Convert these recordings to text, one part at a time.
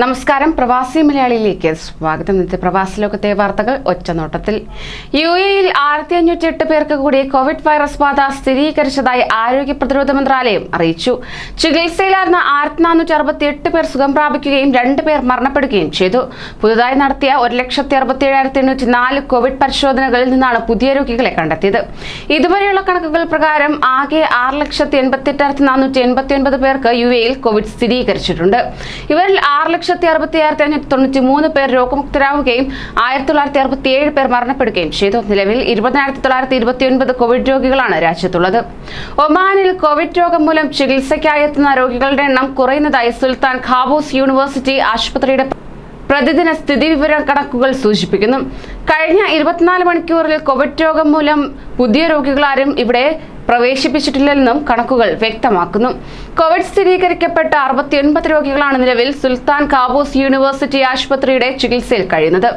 നമസ്കാരം. പ്രവാസി മലയാളിയിലേക്ക് സ്വാഗതം. ഇന്നത്തെ പ്രവാസി ലോകത്തെ വാർത്തകൾ ഒറ്റനോട്ടത്തിൽ. യു എയിൽ ആയിരത്തി അഞ്ഞൂറ്റി എട്ട് പേർക്ക് കൂടി കോവിഡ് വൈറസ് ബാധ സ്ഥിരീകരിച്ചതായി ആരോഗ്യ പ്രതിരോധ മന്ത്രാലയം അറിയിച്ചു. ചികിത്സയിലായിരുന്ന ആയിരത്തി നാനൂറ്റി അറുപത്തി എട്ട് പേർ സുഖം പ്രാപിക്കുകയും രണ്ട് പേർ മരണപ്പെടുകയും ചെയ്തു. പുതുതായി നടത്തിയ ഒരു ലക്ഷത്തി അറുപത്തി ഏഴായിരത്തി എണ്ണൂറ്റി നാല് കോവിഡ് പരിശോധനകളിൽ നിന്നാണ് പുതിയ രോഗികളെ കണ്ടെത്തിയത്. ഇതുവരെയുള്ള കണക്കുകൾ പ്രകാരം ആകെ ആറ് ലക്ഷത്തി എൺപത്തി എട്ടായിരത്തി നാനൂറ്റി എൺപത്തി ഒൻപത് പേർക്ക് യു എയിൽ കോവിഡ് സ്ഥിരീകരിച്ചിട്ടുണ്ട്. ഇവരിൽ ആറ് ലക്ഷത്തി അറുപത്തി ആയിരത്തി അഞ്ഞൂറ്റി തൊണ്ണൂറ്റി മൂന്ന് പേർ രോഗമുക്തരാവുകയും ആയിരത്തി തൊള്ളായിരത്തി അറുപത്തി ഏഴ് പേർ മരണപ്പെടുകയും ചെയ്തു. നിലവിൽ ഇരുപതിനായിരത്തി തൊള്ളായിരത്തി ഇരുപത്തി ഒൻപത് കോവിഡ് രോഗികളാണ് രാജ്യത്തുള്ളത്. ഒമാനിൽ കോവിഡ് രോഗം മൂലം ചികിത്സയ്ക്കായി എത്തുന്ന രോഗികളുടെ എണ്ണം കുറയുന്നതായി സുൽത്താൻ ഖാബൂസ് യൂണിവേഴ്സിറ്റി ആശുപത്രിയുടെ പ്രതിദിന സ്ഥിതിവിവര കണക്കുകൾ സൂചിപ്പിക്കുന്നു. കഴിഞ്ഞ ഇരുപത്തിനാല് മണിക്കൂറിൽ കോവിഡ് രോഗം മൂലം പുതിയ രോഗികളാരും ഇവിടെ പ്രവേശിപ്പിച്ചിട്ടില്ലെന്നും കണക്കുകൾ വ്യക്തമാക്കുന്നു. കോവിഡ് സ്ഥിരീകരിക്കപ്പെട്ട അറുപത്തിയൊൻപത് രോഗികളാണ് നിലവിൽ സുൽത്താൻ കാബൂസ് യൂണിവേഴ്സിറ്റി ആശുപത്രിയുടെ ചികിത്സയിൽ കഴിയുന്നത്.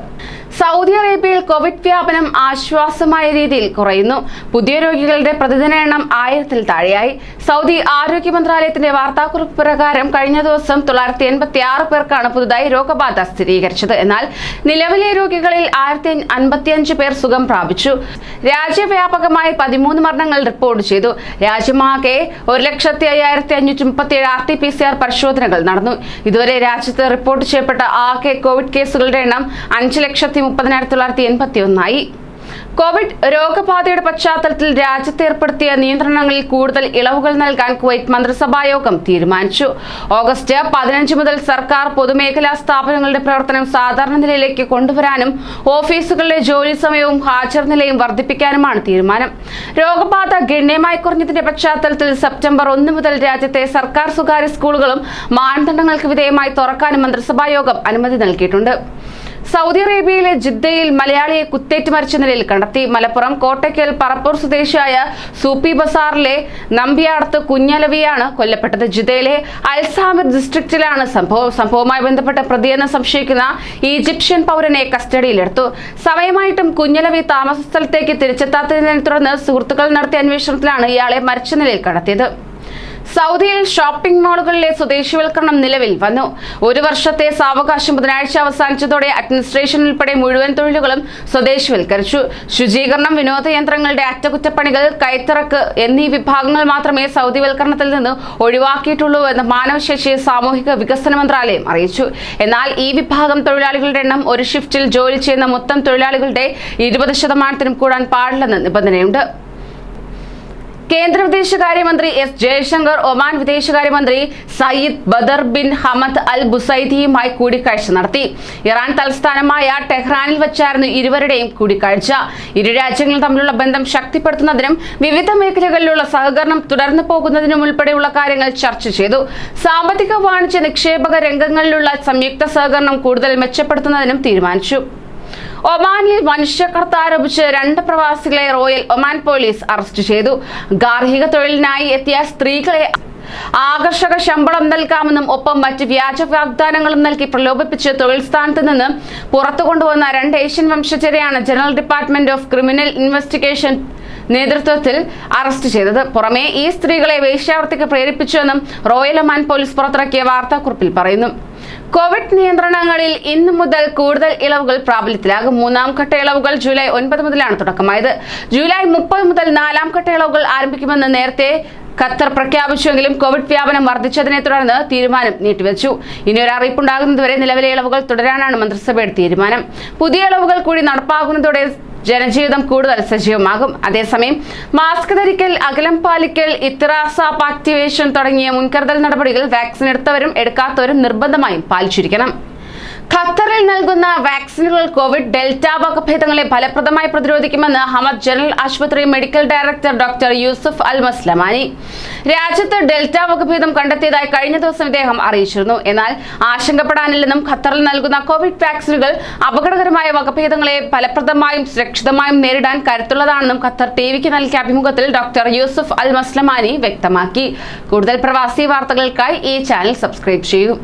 സൗദി അറേബ്യയിൽ കോവിഡ് വ്യാപനം ആശ്വാസമായ രീതിയിൽ കുറയുന്നു. പുതിയ രോഗികളുടെ പ്രതിദിന എണ്ണം ആയിരത്തിൽ താഴെയായി. സൗദി ആരോഗ്യ മന്ത്രാലയത്തിന്റെ വാർത്താക്കുറിപ്പ് പ്രകാരം കഴിഞ്ഞ ദിവസം തൊള്ളായിരത്തി എൺപത്തി ആറ് പേർക്കാണ് പുതുതായി രോഗബാധ സ്ഥിരീകരിച്ചത്. എന്നാൽ നിലവിലെ രോഗികളിൽ ആയിരത്തി അൻപത്തിയഞ്ച് പേർ സുഖം പ്രാപിച്ചു. രാജ്യവ്യാപകമായി പതിമൂന്ന് മരണങ്ങൾ റിപ്പോർട്ട് ചെയ്തു. രാജ്യമാകെ ഒരു ലക്ഷത്തി അയ്യായിരത്തി അഞ്ഞൂറ്റി മുപ്പത്തി ഏഴ് R T P C R പരിശോധനകൾ നടന്നു. ഇതുവരെ രാജ്യത്ത് റിപ്പോർട്ട് ചെയ്യപ്പെട്ട ആകെ കോവിഡ് കേസുകളുടെ എണ്ണം അഞ്ച് ലക്ഷത്തി മുപ്പതിനായിരത്തി തൊള്ളായിരത്തി എൺപത്തി ഒന്നായി കോവിഡ് രോഗബാധയുടെ പശ്ചാത്തലത്തിൽ രാജ്യത്ത് ഏർപ്പെടുത്തിയ നിയന്ത്രണങ്ങളിൽ കൂടുതൽ ഇളവുകൾ നൽകാൻ കുവൈറ്റ് മന്ത്രിസഭാ യോഗം തീരുമാനിച്ചു. ഓഗസ്റ്റ് പതിനഞ്ച് മുതൽ സർക്കാർ പൊതുമേഖലാ സ്ഥാപനങ്ങളുടെ പ്രവർത്തനം സാധാരണ നിലയിലേക്ക് കൊണ്ടുവരാനും ഓഫീസുകളിലെ ജോലി സമയവും ഹാജർ നിലയും വർദ്ധിപ്പിക്കാനുമാണ് തീരുമാനം. രോഗബാധ ഗണ്യമായി കുറഞ്ഞതിന്റെ പശ്ചാത്തലത്തിൽ സെപ്റ്റംബർ ഒന്ന് മുതൽ രാജ്യത്തെ സർക്കാർ സ്വകാര്യ സ്കൂളുകളും മാനദണ്ഡങ്ങൾക്ക് വിധേയമായി തുറക്കാനും മന്ത്രിസഭാ യോഗം അനുമതി നൽകിയിട്ടുണ്ട്. സൗദി അറേബ്യയിലെ ജിദ്ദയിൽ മലയാളിയെ കുത്തേറ്റ് മരിച്ച നിലയിൽ കണ്ടെത്തി. മലപ്പുറം കോട്ടയ്ക്കൽ പറപ്പൂർ സ്വദേശിയായ സൂപ്പി ബസാറിലെ നമ്പിയാടത്ത് കുഞ്ഞലവിയാണ് കൊല്ലപ്പെട്ടത്. ജിദ്ദയിലെ അൽസാമിർ ഡിസ്ട്രിക്റ്റിലാണ് സംഭവം സംഭവവുമായി ബന്ധപ്പെട്ട പ്രതിയെന്ന് സംശയിക്കുന്ന ഈജിപ്ഷ്യൻ പൗരനെ കസ്റ്റഡിയിലെടുത്തു. സമയമായിട്ടും കുഞ്ഞലവി താമസ സ്ഥലത്തേക്ക് തിരിച്ചെത്താത്തതിനെ തുടർന്ന് സുഹൃത്തുക്കൾ നടത്തിയ അന്വേഷണത്തിലാണ് ഇയാളെ മരിച്ച നിലയിൽ കണ്ടെത്തിയത്. സൗദിയിൽ ഷോപ്പിംഗ് മാളുകളിലെ സ്വദേശിവൽക്കരണം നിലവിൽ വന്നു. ഒരു വർഷത്തെ സാവകാശം ബുധനാഴ്ച അവസാനിച്ചതോടെ അഡ്മിനിസ്ട്രേഷൻ ഉൾപ്പെടെ മുഴുവൻ തൊഴിലുകളും സ്വദേശിവൽക്കരിച്ചു. ശുചീകരണം വിനോദയന്ത്രങ്ങളുടെ അറ്റകുറ്റപ്പണികൾ കൈത്തിറക്ക് എന്നീ വിഭാഗങ്ങൾ മാത്രമേ സൗദിവൽക്കരണത്തിൽ നിന്ന് ഒഴിവാക്കിയിട്ടുള്ളൂ എന്ന് മാനവശേഷി സാമൂഹിക വികസന മന്ത്രാലയം അറിയിച്ചു. എന്നാൽ ഈ വിഭാഗം തൊഴിലാളികളുടെ എണ്ണം ഒരു ഷിഫ്റ്റിൽ ജോലി ചെയ്യുന്ന മൊത്തം തൊഴിലാളികളുടെ ഇരുപത് ശതമാനത്തിനും കൂടാൻ പാടില്ലെന്ന് നിബന്ധനയുണ്ട്. കേന്ദ്ര വിദേശകാര്യമന്ത്രി എസ് ജയശങ്കർ ഒമാൻ വിദേശകാര്യമന്ത്രി Sayyid Badr bin Hamad Al ബുസൈദിയുമായി കൂടിക്കാഴ്ച നടത്തി. ഇറാൻ തലസ്ഥാനമായ ടെഹ്റാനിൽ വെച്ചായിരുന്നു ഇരുവരുടെയും കൂടിക്കാഴ്ച. ഇരു രാജ്യങ്ങളും തമ്മിലുള്ള ബന്ധം ശക്തിപ്പെടുത്തുന്നതിനും വിവിധ മേഖലകളിലുള്ള സഹകരണം തുടർന്നു പോകുന്നതിനും ഉൾപ്പെടെയുള്ള കാര്യങ്ങൾ ചർച്ച ചെയ്തു. സാമ്പത്തിക വാണിജ്യ നിക്ഷേപക രംഗങ്ങളിലുള്ള സംയുക്ത സഹകരണം കൂടുതൽ മെച്ചപ്പെടുത്തുന്നതിനും തീരുമാനിച്ചു. ഒമാനിൽ മനുഷ്യക്കടത്ത് ആരോപിച്ച് രണ്ട് പ്രവാസികളെ റോയൽ ഒമാൻ പോലീസ് അറസ്റ്റ് ചെയ്തു. ഗാർഹിക തൊഴിലിനായി എത്തിയ സ്ത്രീകളെ ആകർഷക ശമ്പളം നൽകാമെന്നും ഒപ്പം മറ്റ് വ്യാജ വാഗ്ദാനങ്ങളും നൽകി പ്രലോഭിപ്പിച്ച് തൊഴിൽ സ്ഥാനത്ത് നിന്ന് പുറത്തു കൊണ്ടുവന്ന രണ്ട് Asian വംശജരെയാണ് general department of criminal investigation നേതൃത്വത്തിൽ അറസ്റ്റ് ചെയ്തത്. പുറമേ ഈ സ്ത്രീകളെ വേശ്യാവൃത്തിക്ക് പ്രേരിപ്പിച്ചുവെന്നും റോയൽ ഒമാൻ പോലീസ് പുറത്തിറക്കിയ വാർത്താക്കുറിപ്പിൽ പറയുന്നു. കോവിഡ് നിയന്ത്രണങ്ങളിൽ ഇന്നു മുതൽ കൂടുതൽ ഇളവുകൾ പ്രാബല്യത്തിലാകും. മൂന്നാം ഘട്ട ഇളവുകൾ ജൂലൈ ഒൻപത് മുതലാണ് തുടക്കമായത്. ജൂലൈ മുപ്പത് മുതൽ നാലാം ഘട്ട ഇളവുകൾ ആരംഭിക്കുമെന്ന് നേരത്തെ ഖത്തർ പ്രഖ്യാപിച്ചുവെങ്കിലും കോവിഡ് വ്യാപനം വർദ്ധിച്ചതിനെ തുടർന്ന് തീരുമാനം നീട്ടിവെച്ചു. ഇനി ഒരു അറിയിപ്പുണ്ടാകുന്നതുവരെ നിലവിലെ ഇളവുകൾ തുടരാനാണ് മന്ത്രിസഭയുടെ തീരുമാനം. പുതിയ ഇളവുകൾ കൂടി നടപ്പാകുന്നതോടെ ജനജീവിതം കൂടുതൽ സജീവമാകും. അതേസമയം മാസ്ക് ധരിക്കൽ അകലം പാലിക്കൽ ഇത്രാസ ആക്ടിവേഷൻ തുടങ്ങിയ മുൻകരുതൽ നടപടികൾ വാക്സിൻ എടുത്തവരും എടുക്കാത്തവരും നിർബന്ധമായും പാലിച്ചിരിക്കണം. ഖത്തറിൽ നൽകുന്ന വാക്സിനുകൾ കോവിഡ് ഡെൽറ്റ വകഭേദങ്ങളെ ഫലപ്രദമായി പ്രതിരോധിക്കുമെന്ന് ഹമദ് ജനറൽ ആശുപത്രി medical director doctor Yusuf Al Maslamani. രാജ്യത്ത് ഡെൽറ്റ വകഭേദം കണ്ടെത്തിയതായി കഴിഞ്ഞ ദിവസം ഇദ്ദേഹം അറിയിച്ചിരുന്നു. എന്നാൽ ആശങ്കപ്പെടാനില്ലെന്നും ഖത്തറിൽ നൽകുന്ന കോവിഡ് വാക്സിനുകൾ അപകടകരമായ വകഭേദങ്ങളെ ഫലപ്രദമായും സുരക്ഷിതമായും നേരിടാൻ കരുത്തുള്ളതാണെന്നും ഖത്തർ ടി വിക്ക് നൽകിയ അഭിമുഖത്തിൽ ഡോക്ടർ യൂസുഫ് അൽ മസ്ലമാനി വ്യക്തമാക്കി. കൂടുതൽ പ്രവാസി വാർത്തകൾക്കായി ഈ ചാനൽ സബ്സ്ക്രൈബ് ചെയ്യൂ.